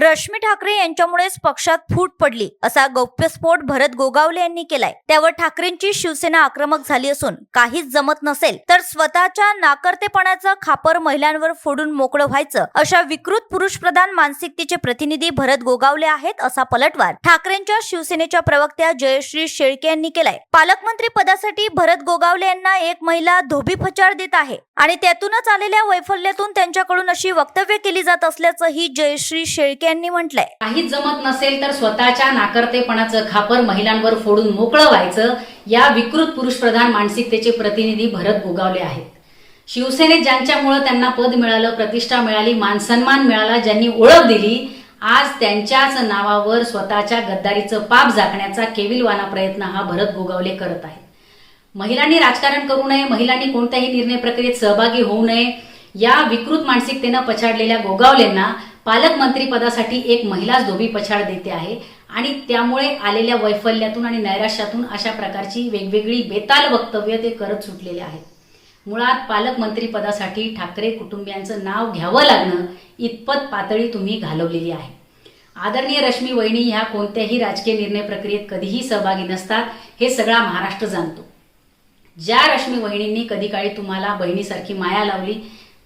रश्मी ठाकरे यांच्यामुळेच पक्षात फूट पडली असा गौप्यस्फोट भरत गोगावले यांनी केलाय. त्यावर ठाकरेंची शिवसेना आक्रमक झाली असून काहीच जमत नसेल तर स्वतःच्या नाकर्तेपणाचं खापर महिलांवर फोडून मोकळं व्हायचं अशा विकृत पुरुषप्रधान मानसिकतेचे प्रतिनिधी भरत गोगावले आहेत असा पलटवार ठाकरेंच्या शिवसेनेच्या प्रवक्त्या जयश्री शेळके यांनी केलाय. पालकमंत्री पदासाठी भरत गोगावले यांना एक महिला धोबीपछाड देत आहे आणि त्यातूनच आलेल्या वैफल्यातून त्यांच्याकडून अशी वक्तव्य केली जात असल्याचंही जयश्री शेळके यांनी म्हटलंय. काहीच जमत नसेल तर स्वतःच्या नाकर्तेपणाचं खापर महिलांवर फोडून मोकळं व्हायचं या विकृत पुरुषप्रधान मानसिकतेचे प्रतिनिधी भरत भोगावले आहेत. शिवसेनेत ज्यांच्यामुळं त्यांना पद मिळालं प्रतिष्ठा मिळाली मानसन्मान मिळाला ज्यांनी ओळख दिली आज त्यांच्याच नावावर स्वतःच्या गद्दारीचं पाप झाकण्याचा केविलवाना प्रयत्न हा भरत भोगावले करत आहेत. महिलांनी राजकारण करू नये महिलांनी कोणत्याही निर्णय प्रक्रियेत सहभागी होऊ नये या विकृत मानसिकतेनं पछाडलेल्या गोगावलेंना पालकमंत्रीपदासाठी एक महिलाच धोबी पछाड देते आहे. आणि त्यामुळे आलेल्या वैफल्यातून आणि नैराश्यातून अशा प्रकारची वेगवेगळी बेताल वक्तव्य ते करत सुटलेले आहेत. मुळात पालकमंत्रीपदासाठी ठाकरे कुटुंबियांचं नाव घ्यावं लागणं इतपत पातळी तुम्ही घालवलेली आहे. आदरणीय रश्मी वहिनी ह्या कोणत्याही राजकीय निर्णय प्रक्रियेत कधीही सहभागी नसतात हे सगळा महाराष्ट्र जाणतो. ज्या रश्मी वहिनींनी कधी काळी तुम्हाला बहिणीसारखी माया लावली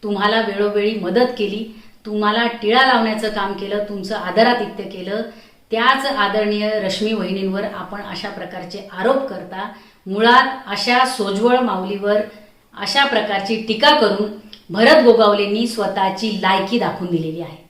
तुम्हाला वेळोवेळी मदत केली तुम्हाला टिळा लावण्याचं काम केलं तुमचं आदरातिथ्य केलं त्याच आदरणीय रश्मी वहिनींवर आपण अशा प्रकारचे आरोप करता मुळात अशा सोज्वळ माऊलीवर अशा प्रकारची टीका करून भरत गोगावलेंनी स्वतःची लायकी दाखवून दिलेली आहे.